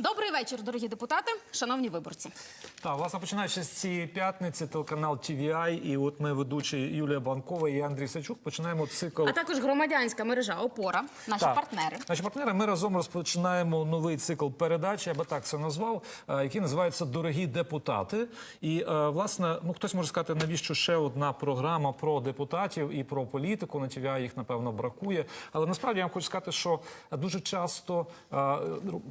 Добрий вечір, дорогі депутати, шановні виборці. Так, власне, починаючи з цієї п'ятниці, телеканал TVI, і от ми ведучі Юлія Банкова і Андрій Сачук починаємо цикл. А також громадянська мережа Опора, наші Так. партнери. Наші партнери, ми разом розпочинаємо новий цикл передач, я би так це назвав, е, який називається Дорогі депутати. І е, власне, ну хтось може сказати, навіщо ще одна програма про депутатів і про політику на TVI їх напевно бракує. Але насправді я вам хочу сказати, що дуже часто е,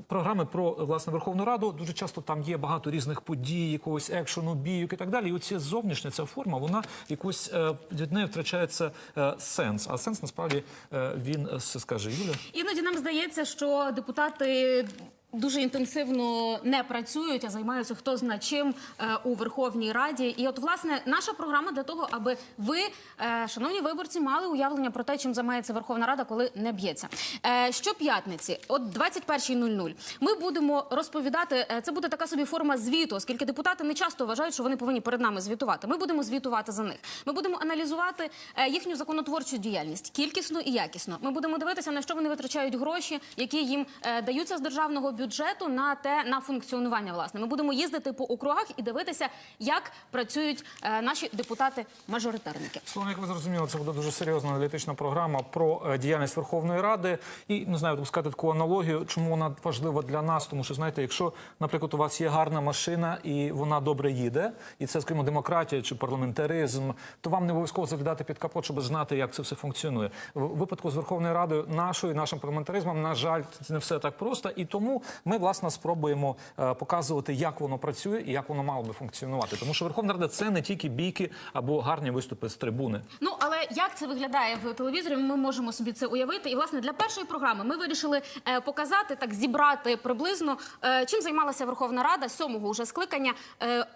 програми про власне Верховну Раду дуже часто там є багато різних подій, якогось екшену, бійок і так далі. І оці зовнішня ця форма, вона якось е, від неї втрачається е, сенс. А сенс насправді е, він скаже Юля. Іноді нам здається, що депутати. Дуже інтенсивно не працюють, а займаються хто зна чим е, у Верховній Раді. І от власне наша програма для того, аби ви, е, шановні виборці, мали уявлення про те, чим займається Верховна Рада, коли не б'ється. Е, щоп'ятниці, от 21.00, ми будемо розповідати. Це буде така собі форма звіту, оскільки депутати не часто вважають, що вони повинні перед нами звітувати. Ми будемо звітувати за них. Ми будемо аналізувати їхню законотворчу діяльність кількісно і якісно. Ми будемо дивитися на що вони витрачають гроші, які їм даються з державного бюджету на те на функціонування. Власне, ми будемо їздити по округах і дивитися, як працюють е, наші депутати-мажоритарники. Словом, як ви зрозуміли, це буде дуже серйозна аналітична програма про е, діяльність Верховної Ради. І не знаю, сказати таку аналогію, чому вона важлива для нас. Тому що знаєте, якщо, наприклад, у вас є гарна машина і вона добре їде, і це, скажімо, демократія чи парламентаризм, то вам не обов'язково заглядати під капот, щоб знати, як це все функціонує. В випадку з Верховною Радою, нашою, нашим парламентаризмом, на жаль, це не все так просто. І тому ми власне спробуємо е, показувати, як воно працює і як воно мало би функціонувати. Тому що Верховна Рада це не тільки бійки або гарні виступи з трибуни. Ну але як це виглядає в телевізорі? Ми можемо собі це уявити. І власне для першої програми ми вирішили е, показати так, зібрати приблизно е, чим займалася Верховна Рада сьомого уже скликання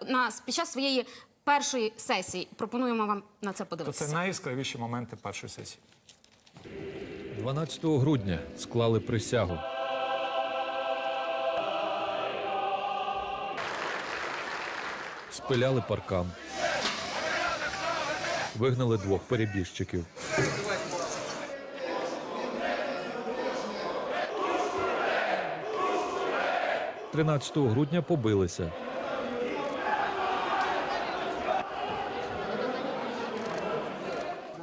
на під час своєї першої сесії. Пропонуємо вам на це То подивитися. це найяскравіші моменти першої сесії. 12 грудня склали присягу. Спиляли паркан. Вигнали двох перебіжчиків. Тринадцятого грудня побилися.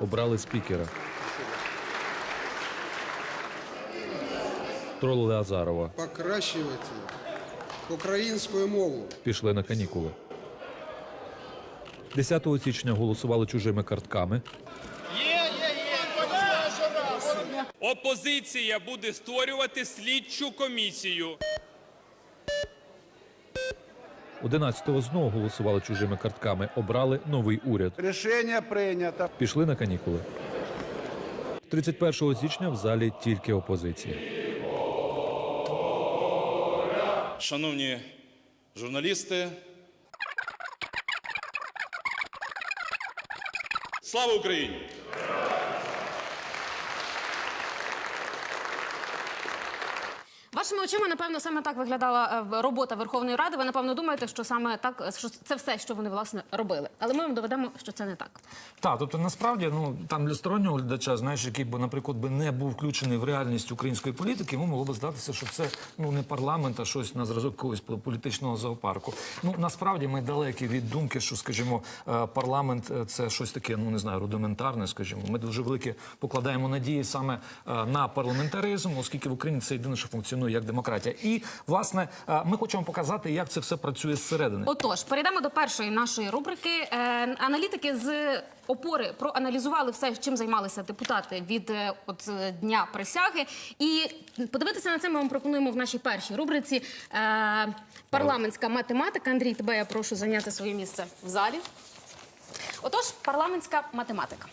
Обрали спікера. Тролили Азарова. покращувати українську мову. Пішли на канікули. 10 січня голосували чужими картками. Опозиція буде створювати слідчу комісію. 11-го знову голосували чужими картками. Обрали новий уряд. Рішення прийнято. Пішли на канікули. 31 січня в залі тільки опозиція. Шановні журналісти. Слава Україні! Вашими очима, напевно, саме так виглядала е, робота Верховної Ради. Ви напевно думаєте, що саме так що це все, що вони власне робили. Але ми вам доведемо, що це не так. Так, тобто насправді ну там для стороннього глядача, знаєш, який би, наприклад, би не був включений в реальність української політики, йому могло би здатися, що це ну не парламент, а щось на зразок якогось політичного зоопарку. Ну насправді ми далекі від думки, що, скажімо, е, парламент е, це щось таке, ну не знаю, рудиментарне. Скажімо, ми дуже великі покладаємо надії саме е, на парламентаризм, оскільки в Україні це єдине, що функціонує як демократія. І власне е, ми хочемо показати, як це все працює зсередини. Отож, перейдемо до першої нашої рубрики. Е, аналітики з опори проаналізували все, чим займалися депутати від е, дня присяги. І подивитися на це ми вам пропонуємо в нашій першій рубриці. Парламентська математика. Андрій, тебе я прошу зайняти своє місце в залі. Отож, парламентська математика.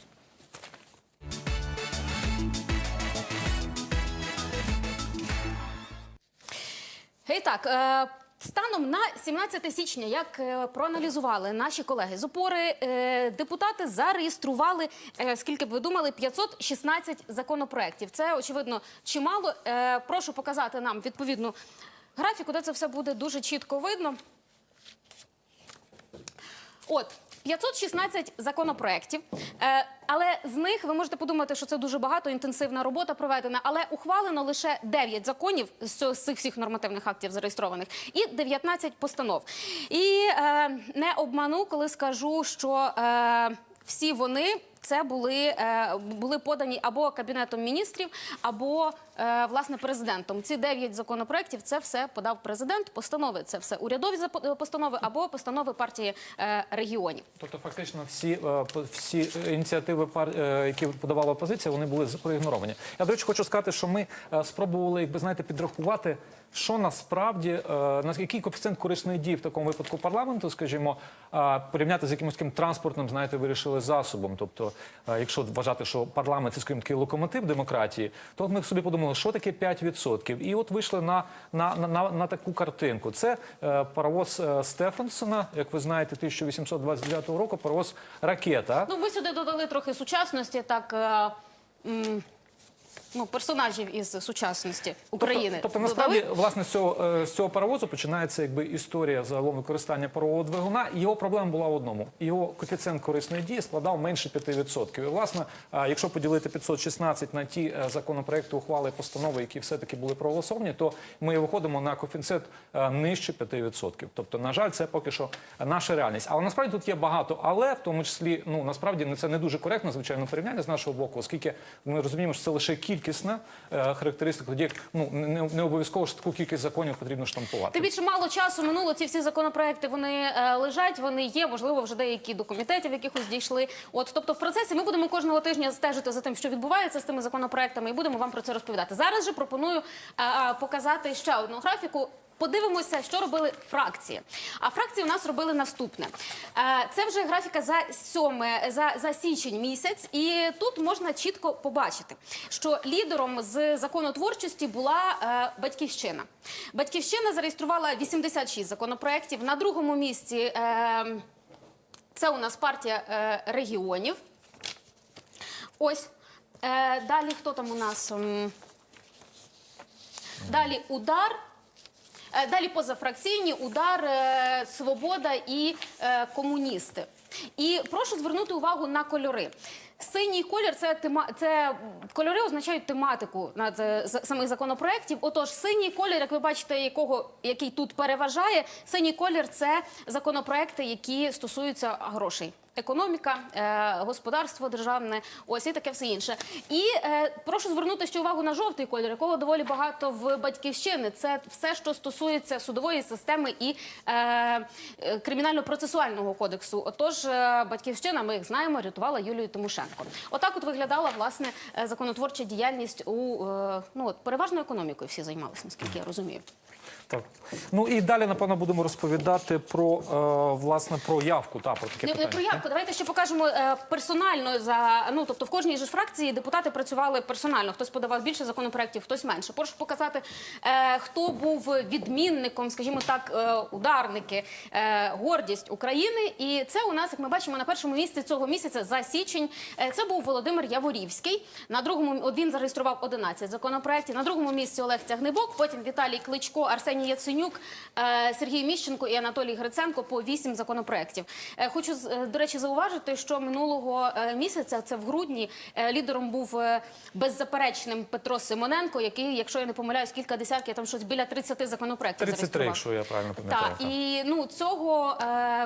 І так, е, станом на 17 січня, як е, проаналізували наші колеги з опори, е, депутати зареєстрували, е, скільки б ви думали, 516 законопроєктів. Це, очевидно, чимало. Е, прошу показати нам відповідну графіку, де це все буде дуже чітко видно. От. 516 законопроєктів, е, але з них ви можете подумати, що це дуже багато, інтенсивна робота проведена, але ухвалено лише 9 законів з цих всіх нормативних актів зареєстрованих і 19 постанов. І е, не обману, коли скажу, що е, всі вони це були, е, були подані або кабінетом міністрів, або е, власне президентом. Ці дев'ять законопроєктів це все подав президент. Постанови це все урядові запо- постанови або постанови партії е, регіонів. Тобто, фактично, всі, е, всі ініціативи, е, які подавала опозиція, вони були проігноровані. Я, до речі, хочу сказати, що ми е, спробували, якби знаєте, підрахувати, що насправді е, на який коефіцієнт корисної дії в такому випадку парламенту, скажімо, е, порівняти з якимось таким транспортним, знаєте, вирішили засобом. Тобто, е, якщо вважати, що парламент це скажімо, такий локомотив демократії, то ми собі подумали, що таке 5%. І от вийшли на, на, на, на, таку картинку. Це е, паровоз е, Стефансона, як ви знаєте, 1829 року, паровоз ракета. Ну ми сюди додали трохи сучасності, так. е, м, Ну, персонажів із сучасності України. Тобто, тобто насправді, власне, з цього, е, з цього паровозу починається якби історія загалом використання парового двигуна. І його проблема була в одному. Його коефіцієнт корисної дії складав менше 5%. І, власне, якщо поділити 516 на ті е, законопроекти, ухвали, постанови, які все-таки були проголосовані, то ми виходимо на коефіцієнт е, нижче 5%. Тобто, на жаль, це поки що наша реальність. Але насправді тут є багато, але в тому числі, ну насправді це не дуже коректно, звичайно, порівняння з нашого боку, оскільки ми розуміємо, що це лише кількісна е, характеристика. Тоді ну не, не- обов'язково ж таку кількість законів потрібно штампувати. Тим більше мало часу минуло. Ці всі законопроекти вони е, лежать, вони є. Можливо, вже деякі до комітетів якихось дійшли. От, тобто, в процесі ми будемо кожного тижня стежити за тим, що відбувається з тими законопроектами, і будемо вам про це розповідати. Зараз же пропоную е, е, показати ще одну графіку. Подивимося, що робили фракції. А фракції у нас робили наступне. Е, Це вже графіка за сьоме за, за січень місяць, і тут можна чітко побачити, що лідером з законотворчості була е, батьківщина. Батьківщина зареєструвала 86 законопроєктів. На другому місці е, це у нас партія регіонів. Ось далі хто там у нас? Далі удар. Е, Далі позафракційні удар, е, свобода і е, комуністи. І прошу звернути увагу на кольори. Синій колір це тема, це кольори означають тематику над самих законопроєктів. Отож, синій колір, як ви бачите, якого який тут переважає, синій колір це законопроекти, які стосуються грошей. Економіка, е, господарство державне, ось і таке все інше. І е, прошу звернути ще увагу на жовтий колір, якого доволі багато в батьківщини. Це все, що стосується судової системи і е, кримінально-процесуального кодексу. Отож, е, батьківщина, ми їх знаємо, рятувала Юлію Тимошенко. Отак, от виглядала власне законотворча діяльність у е, ну от переважно економікою. Всі займалися, наскільки я розумію. Так. Ну і далі, напевно, будемо розповідати про е, власне про явку. Та про таке Не, не про явку. Давайте ще покажемо е, персонально за ну тобто в кожній ж фракції депутати працювали персонально. Хтось подавав більше законопроєктів, хтось менше. Прошу показати, е, хто був відмінником, скажімо так, е, ударники, гордість України. І це у нас, як ми бачимо, на першому місці цього місяця за січень. це був Володимир Яворівський. На другому він зареєстрував 11 законопроєктів. На другому місці Олег Тягнебок, потім Віталій Кличко, Арсеній Яценюк, Сергій Міщенко і Анатолій Гриценко по 8 законопроєктів. Е, Хочу до речі зауважити, що минулого е, місяця, це в грудні, е, лідером був е, беззаперечним Петро Симоненко, який, якщо я не помиляюсь, кілька десятків там щось біля 30 законопроєктів 33, якщо я правильно пам'ятаю. Так, і ну цього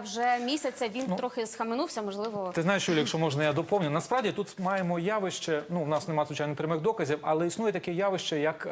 вже місяця він Ну, трохи схаменувся, можливо. Ти знаєш, Юлі, якщо можна, я доповню. Насправді тут маємо явище. Ну, у нас немає звичайно прямих доказів, але існує таке явище, як,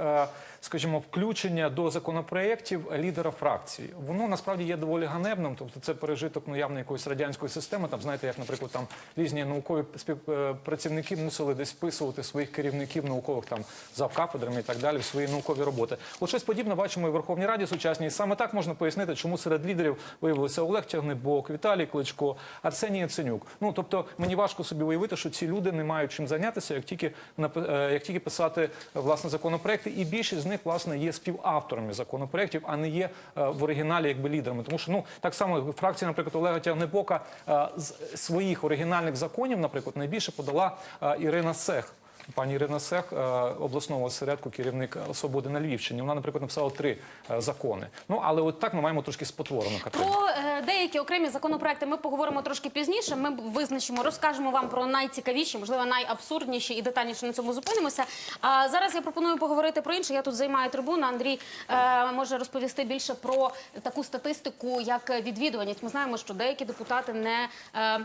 скажімо, включення до законопроєктів лідера фракції. Воно насправді є доволі ганебним. Тобто, це пережиток ну явно якоїсь радянської системи. Там знаєте, як, наприклад, там різні наукові співпрацівники мусили десь вписувати своїх керівників наукових там завкафедрами і так далі в свої наукові роботи. От щось подібне бачимо і в Верховній Раді сучасній. І саме так можна пояснити, чому серед лідерів виявилися Олег Тягнебок, Віталій Кличко, Арсеній Яценюк. Ну тобто мені важко собі уявити, що ці люди не мають чим зайнятися, як тільки е, як тільки писати е, власне законопроекти, і більшість них власне є співавторами законопроектів, а не є е, в оригіналі якби лідерами. Тому що ну так само фракція, наприклад, Олега Тягнебока е, з своїх оригінальних законів, наприклад, найбільше подала е, Ірина Сех. пані Ірина Сех, обласного осередку, керівник свободи на Львівщині. Вона, наприклад, написала три закони. Ну але от так ми маємо трошки спотворену картину. Про деякі окремі законопроекти ми поговоримо трошки пізніше. Ми визначимо, розкажемо вам про найцікавіші, можливо, найабсурдніші і детальніше на цьому зупинимося. А зараз я пропоную поговорити про інше. Я тут займаю трибуну. Андрій е, може розповісти більше про таку статистику, як відвідуваність. Ми знаємо, що деякі депутати не, е,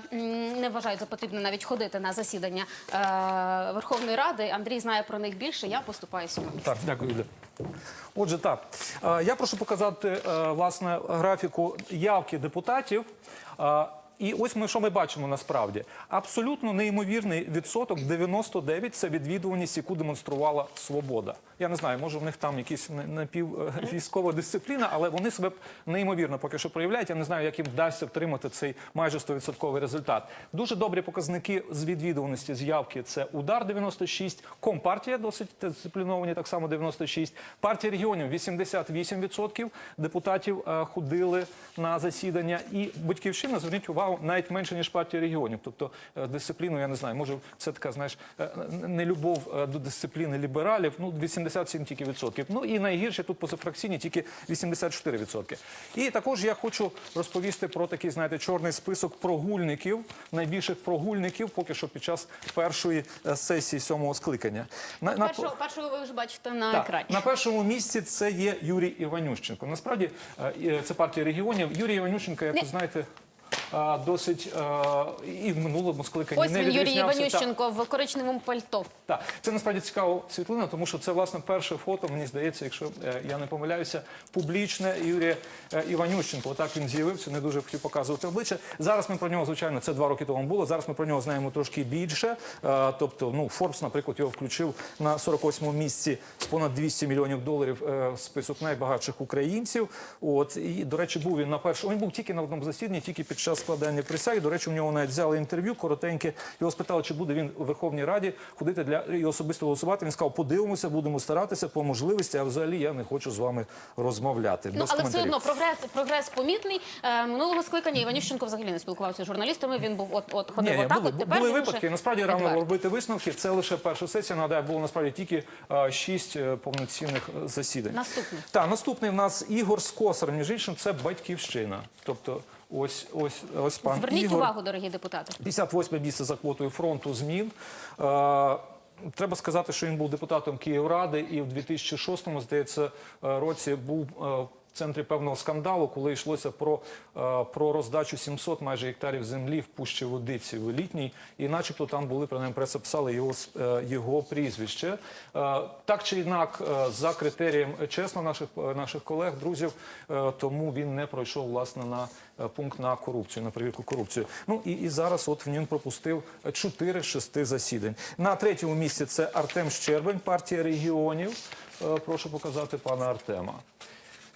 не вважають за потрібне навіть ходити на засідання е, Верховної Ради. Андрій знає про них більше. Я поступаю сьомим. Так, дякую. Отже, так Е, я прошу показати е, власне графіку явки депутатів. Е, І ось ми що ми бачимо насправді. Абсолютно неймовірний відсоток 99 – це відвідуваність, яку демонструвала свобода. Я не знаю, може в них там якісь напіввійськова дисципліна, але вони себе неймовірно поки що проявляють. Я не знаю, як їм вдасться втримати цей майже 100% результат. Дуже добрі показники з відвідуваності з явки – це удар 96, компартія досить дисципліновані, так само 96, партія регіонів 88% депутатів е, ходили на засідання. І батьківщина, зверніть увагу, навіть менше ніж партія регіонів. Тобто е, дисципліну, я не знаю, може це така, знаєш, е, нелюбов е, до дисципліни лібералів. Ну 87 тільки відсотків. Ну і найгірше тут позафракційні тільки 84 відсотки. І також я хочу розповісти про такий, знаєте, чорний список прогульників, найбільших прогульників, поки що під час першої сесії сьомого скликання. На, на- Першого, першого ви вже бачите на так, екрані. на першому місці це є Юрій Іванющенко. Насправді це партія регіонів. Юрій Іванющенко, як ви знаєте, досить і в минулому скликанні Ось не він, Юрій відрізнявся. Іванющенко в коричневому пальто. так, це насправді цікава світлина, тому що це власне перше фото, мені здається, якщо е, я не помиляюся, публічне Юрія е, Іванющенко. Отак він з'явився, не дуже хотів показувати обличчя. Зараз ми про нього, звичайно, це два роки тому було. Зараз ми про нього знаємо трошки більше. Е, Тобто, ну Форбс, наприклад, його включив на 48-му місці з понад 200 мільйонів доларів е, в список найбагатших українців. От і до речі, був він на першому. Він був тільки на одному засіданні, тільки під час складання присяги. До речі, у нього навіть взяли інтерв'ю коротеньке. Його спитали, чи буде він у Верховній Раді ходити для і особисто голосувати. Він сказав, подивимося, будемо старатися по можливості. А взагалі я не хочу з вами розмовляти. Ну Без але все одно прогрес прогрес помітний. Е, минулого скликання Іванющенко взагалі не спілкувався з журналістами. Він був от от ходив Ні, отак. були, от тепер були випадки. Насправді рано робити висновки. Це лише перша сесія. Нагадаю, було насправді тільки е, шість е, повноцінних е, засідань. Наступний. Так, наступний в нас Ігор Скосар. Між іншим, це батьківщина. Тобто, ось ось ось пан Зверніть Ігор. увагу, дорогі депутати. 58 місце за квотою фронту змін. Е, Треба сказати, що він був депутатом Київради, і в 2006 здається е, році був е, центрі певного скандалу, коли йшлося про, е, про роздачу 700 майже гектарів землі в пущі водиці в елітній, і начебто там були принаймні преса писали його е, його прізвище. Е, Так чи інак, за критерієм чесно наших наших колег, друзів, тому він не пройшов власне на пункт на корупцію, на перевірку корупцію. Ну і, і зараз от він пропустив 4 з 6 засідань. На третьому місці це Артем Щербань, партія регіонів. Прошу показати пана Артема.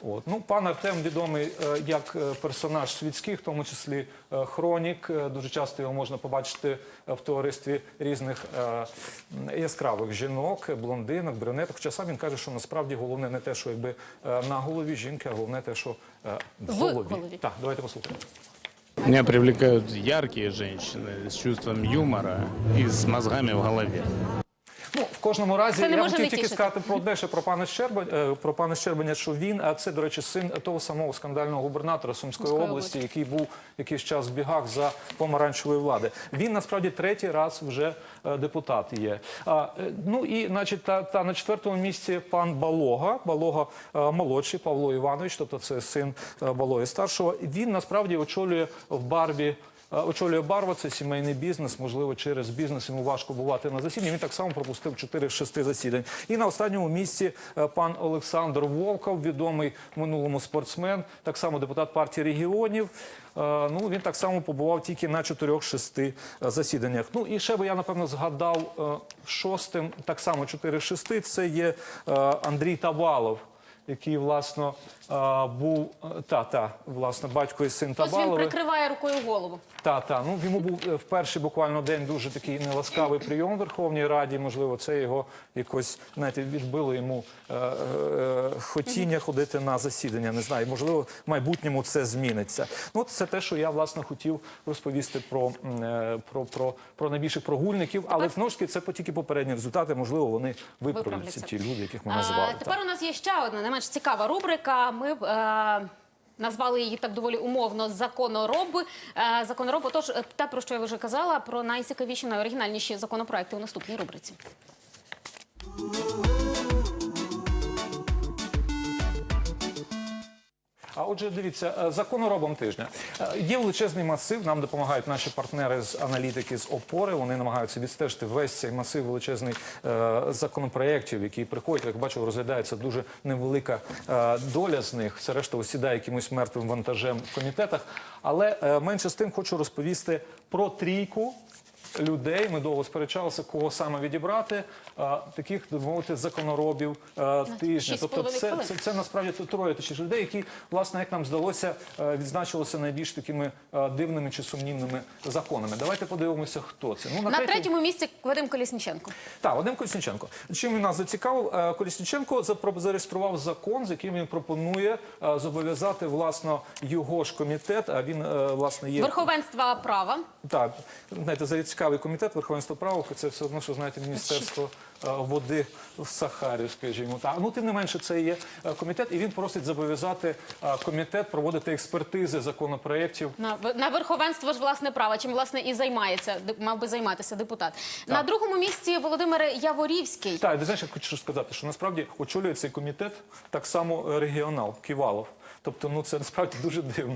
От. Ну, пан Артем відомий е, як е, персонаж світський, в тому числі е, хронік. Дуже часто його можна побачити в товаристві різних е, яскравих жінок, блондинок, брюнеток. Хоча сам він каже, що насправді головне не те, що якби на голові жінки, а головне те, що е, в В голові. голові. Так, давайте послухаємо. Меня привлекают яркие женщины с чувством юмора и с мозгами в голове. В кожному разі я хотів тільки тішити. сказати про одне ще про пана Щербаня, е, про пана Щербаня, що він, а це, до речі, син того самого скандального губернатора Сумської області, який був якийсь час в бігах за помаранчевої влади. Він насправді третій раз вже е, депутат є. А, е, ну і, значить, та, та на четвертому місці пан Балога, Балога е, молодший Павло Іванович, тобто це син е, Балої старшого. Він насправді очолює в Барбі. Е, Очолює Барва, це сімейний бізнес. Можливо, через бізнес йому важко бувати на засіданні. Він так само пропустив 4 з 6 засідань. І на останньому місці е, пан Олександр Волков, відомий в минулому спортсмен, так само депутат партії регіонів. Е, Ну він так само побував тільки на 4-6 засіданнях. Ну і ще би я напевно згадав шостим, так само 4 з 6, Це є Андрій Тавалов який власно був та та власне батько і син Ось він Табалови. прикриває рукою голову. Та, та. Ну, йому був е, в перший буквально день дуже такий неласкавий прийом в Верховній Раді. Можливо, це його якось знаєте, відбило йому е, е, хотіння ходити на засідання. Не знаю, можливо, в майбутньому це зміниться. Ну, це те, що я власне хотів розповісти про, м, е, про, про, про найбільших прогульників. Але знову ж таки, це по- тільки попередні результати. Можливо, вони виправляться Виправляться. ті люди, яких ми А, називали. Тепер у нас є ще одна не менш цікава рубрика. Ми е, назвали її так доволі умовно законороби. Е, законороб, Тож е, те, про що я вже казала, про найцікавіші, найоригінальніші законопроекти у наступній рубриці. А отже, дивіться, е, законоробом тижня. Е, Є величезний масив. Нам допомагають наші партнери з аналітики з опори. Вони намагаються відстежити весь цей масив величезний е, законопроєктів, які приходять. Як бачу, розглядається дуже невелика е, доля з них. Все решта осідає якимось мертвим вантажем в комітетах. Але менше з тим хочу розповісти про трійку. Людей ми довго сперечалися, кого саме відібрати. е, таких, так мовити, законоробів е, тижня. шість з Тобто, половиною це, хвилин. це, це насправді троє тисяч людей, які, власне, як нам здалося, е, відзначилися найбільш такими е, дивними чи сумнівними законами. Давайте подивимося, хто це. Ну, На третьому місці Вадим Колісніченко. так, Вадим Колісніченко. Чим він нас зацікавив? Е, Колісніченко запро- зареєстрував закон, з яким він пропонує е, зобов'язати власно його ж комітет. А він е, власне є Верховенства права. так, знаєте, за цікавий комітет верховенства права, це все одно, що знаєте, міністерство е, води в Сахарі, скажімо так. Ну тим не менше, це є е, комітет, і він просить зобов'язати е, комітет проводити експертизи законопроєктів. На, на верховенство ж власне права, чим власне і займається, мав би займатися депутат. На другому місці Володимир Яворівський. Так, ти знаєш, я хочу сказати, що насправді очолює цей комітет так само регіонал Ківалов. Тобто, ну це насправді дуже дивно.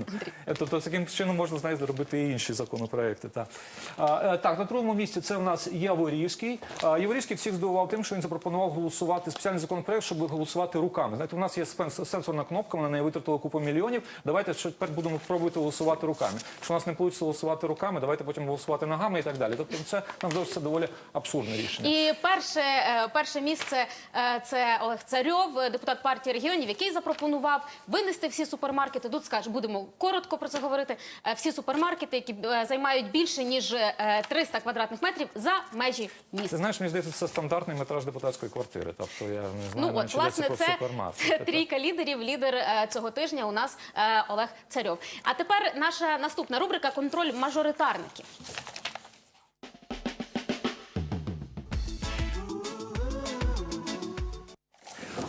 Тобто, таким чином можна знаєте, зробити і інші законопроекти. Так. А, е, так, на другому місці це в нас Яворівський. А, Яворівський всіх здивував тим, що він запропонував голосувати спеціальний законопроект, щоб голосувати руками. Знаєте, у нас є сенсорна кнопка, ми на неї витратили купу мільйонів. Давайте що тепер будемо пробувати голосувати руками. Якщо у нас не вийде голосувати руками, давайте потім голосувати ногами і так далі. Тобто, це нам здається доволі абсурдне рішення. І перше, е, перше місце е, це Олег Царьов, депутат партії регіонів, який запропонував винести всі супермаркети. Тут скаже, будемо коротко про це говорити. е, Всі супермаркети, які е, займають більше ніж е, 300 квадратних метрів за межі Ти знаєш, мені здається, це стандартний метраж депутатської квартири. Тобто я не знаю, Ну от власне це, супермаркет. це трійка лідерів. Лідер е, цього тижня у нас е, Олег Царьов. А тепер наша наступна рубрика контроль мажоритарників.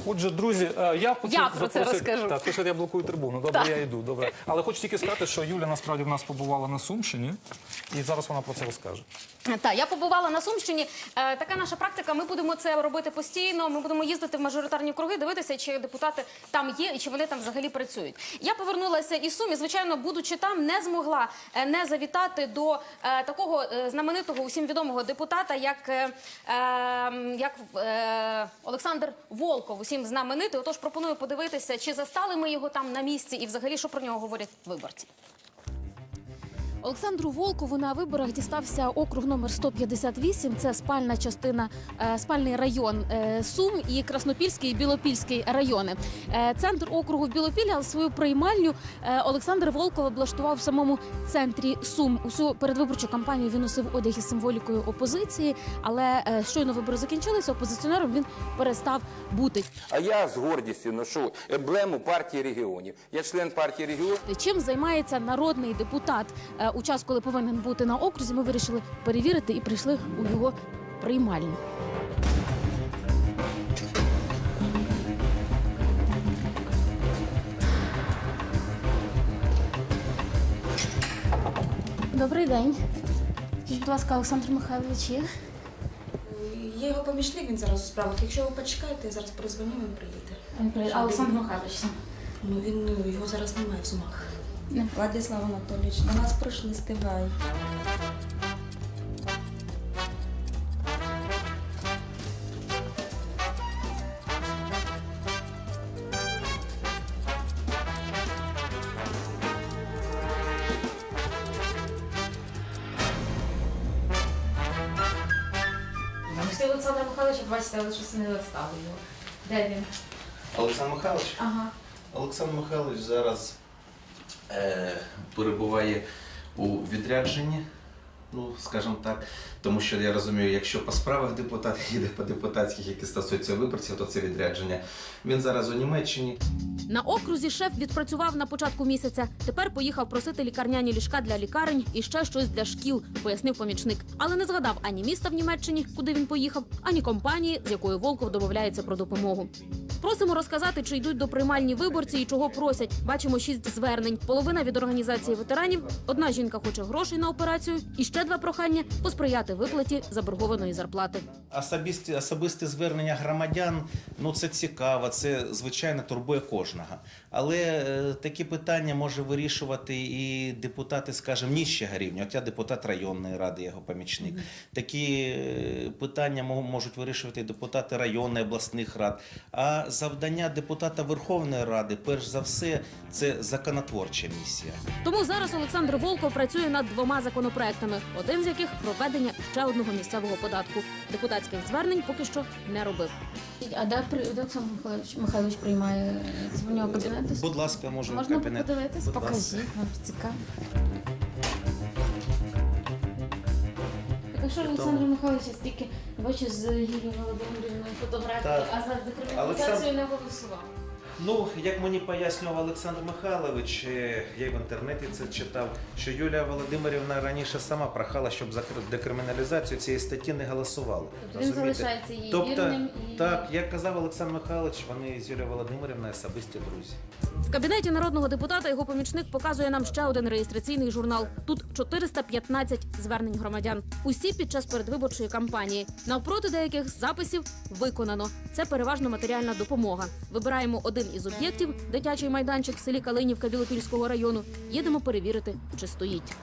Отже, друзі, е, я хочу Я про це запросити- розкажу. Так, пише, я блокую трибуну. Добре, я йду. Добре. Але хочу тільки сказати, що Юля насправді в нас побувала на Сумщині, і зараз вона про це розкаже. Так, я побувала на Сумщині. Е, така наша практика. Ми будемо це робити постійно. Ми будемо їздити в мажоритарні круги, дивитися, чи депутати там є і чи вони там взагалі працюють. Я повернулася із Сум звичайно, будучи там, не змогла е, не завітати до е, такого знаменитого усім відомого депутата, як, е, е, як е, Олександр Волков, усім знаменитий. Отож, пропоную подивитися, чи застали ми його там на місці, і взагалі що про нього говорять виборці. Олександру Волкову на виборах дістався округ номер 158. Це спальна частина, е, спальний район е, Сум і Краснопільський і Білопільський райони. Е, Центр округу в Білопіллі, але свою приймальню Олександр Волков облаштував в самому центрі Сум. Усю передвиборчу кампанію він носив одяг із символікою опозиції, але щойно вибори закінчилися. Опозиціонером він перестав бути. А я з гордістю ношу емблему партії регіонів. Я член партії регіонів. Чим займається народний депутат у час, коли повинен бути на окрузі? Ми вирішили перевірити і прийшли у його приймальню. Добрий день. Скажіть, будь ласка, Олександр Михайлович є? Я його помічник, він зараз у справах. Якщо ви почекаєте, я зараз перезвоню, він приїде. А Олександр Михайлович. Ну він його зараз немає в сумах. Владислав Анатолійович, до нас прийшли стигай. Олександр Михайлович, бачите, але щось не достали його. Де він? Олександр Михайлович? Ага. Олександр Михайлович зараз перебуває у відрядженні, ну, скажімо так. Тому що я розумію, якщо по справах депутат їде по депутатських, які стосуються виборців, то це відрядження. Він зараз у Німеччині. На окрузі шеф відпрацював на початку місяця. Тепер поїхав просити лікарняні ліжка для лікарень і ще щось для шкіл, пояснив помічник. Але не згадав ані міста в Німеччині, куди він поїхав, ані компанії, з якою Волков домовляється про допомогу. Просимо розказати, чи йдуть до приймальні виборці і чого просять. Бачимо шість звернень. Половина від організації ветеранів. Одна жінка хоче грошей на операцію, і ще два прохання посприяти виплаті заборгованої зарплати. Особисті, особисте звернення громадян, ну це цікаво, це звичайно турбує кожного. Але е, такі питання може вирішувати і депутати, скажімо, нижчого рівня. От я депутат районної ради, його помічник. Такі е, питання мо- можуть вирішувати і депутати районної обласних рад. А завдання депутата Верховної Ради, перш за все, це законотворча місія. Тому зараз Олександр Волков працює над двома законопроектами, один з яких про введення ще одного місцевого податку. Депутатських звернень поки що не робив. А де, Олександр Михайлович, Михайлович приймає в нього кабінет? Будь ласка, можу в Можна кабінет. подивитись? Покажіть, нам цікаво. Так а що ж Олександр Михайлович стільки бачу з Юлією Володимирівною фотографії, а за декриміналізацію не голосував. Ну, як мені пояснював Олександр Михайлович, е, я в інтернеті це читав, що Юлія Володимирівна раніше сама прохала, щоб за декриміналізацію цієї статті не голосували. Тобто він залишається її Тобто, вірним і так, як казав Олександр Михайлович, вони з Юлією Володимирівною особисті друзі. В кабінеті народного депутата його помічник показує нам ще один реєстраційний журнал. Тут 415 звернень громадян. Усі під час передвиборчої кампанії. Навпроти деяких записів виконано. Це переважно матеріальна допомога. Вибираємо один із об'єктів дитячий майданчик в селі Калинівка Білопільського району. Їдемо перевірити, чи стоїть.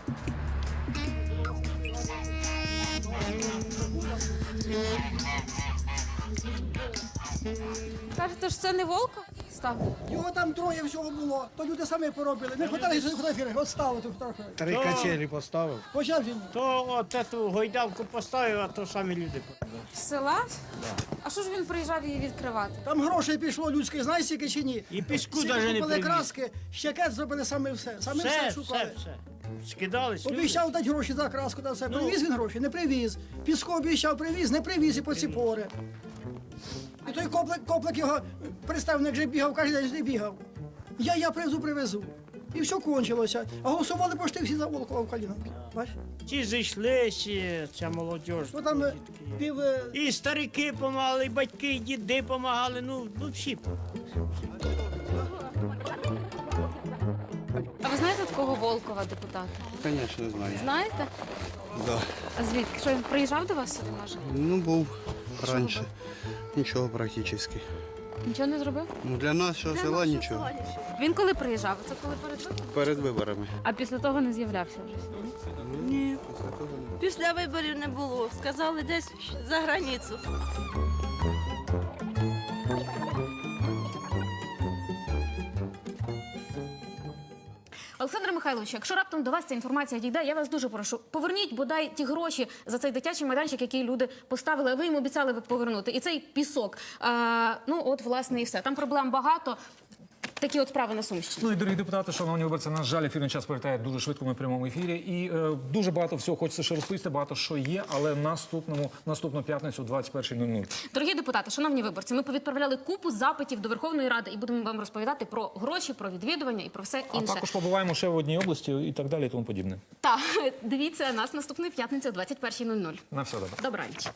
Кажете, що це не волка? Став. Його там троє всього було, то люди самі поробили. Не хватає фотографії, от ставити фотографію. Три качелі поставив. Почав він. То от цю гойдалку поставив, а то самі люди. З села? А що ж він приїжджав її відкривати? Там грошей пішло людське, знаєш скільки чи ні? І піску Всі навіть не купили привіз. краски, щекет зробили саме все. Саме все, Все, шукали. все, все. Скидались люди. Обіцяв дати гроші за краску, та все. Привіз він гроші, не привіз. Піску обіцяв, привіз, не привіз і по ці пори. І той коплик, коплик його представник же бігав, кожен день не бігав. Я, я привезу, привезу. І все кончилося. А голосували почти всі за Волкова в Каліновці. Бачиш? Ті зійшлися, ця молодь. Ну там е, пів. е, І старики помагали, і батьки, і діди помагали, ну, ну всі. А ви знаєте такого Волкова депутата? Звісно, знаю. Знаєте? Да. А звідки? Що він приїжджав до вас сюди, може? Ну, був раніше. Нічого практично. Нічого не зробив? Ну, для нашого села нічого. Він коли приїжджав? Це коли перед виборами? Перед виборами. А після того не з'являвся вже. Ні. Після виборів не було. Сказали десь за границю. Михайлович, якщо раптом до вас ця інформація дійде, я вас дуже прошу. Поверніть бодай ті гроші за цей дитячий майданчик, який люди поставили. а Ви їм обіцяли повернути. І цей пісок. Ну от власне і все. Там проблем багато. Такі от справи на Сумщині. Ну і дорогі депутати, шановні виборці, на жаль, ефірний час прилітає дуже швидко ми в прямому ефірі. І е, дуже багато всього хочеться ще розповісти, багато що є, але наступному наступну п'ятницю, 21.00. Дорогі депутати, шановні виборці, ми повідправляли купу запитів до Верховної Ради і будемо вам розповідати про гроші, про відвідування і про все А інше. також побуваємо ще в одній області і так далі, і тому подібне. Та дивіться нас наступної п'ятниці о 21.00. На все добре. Добраніч.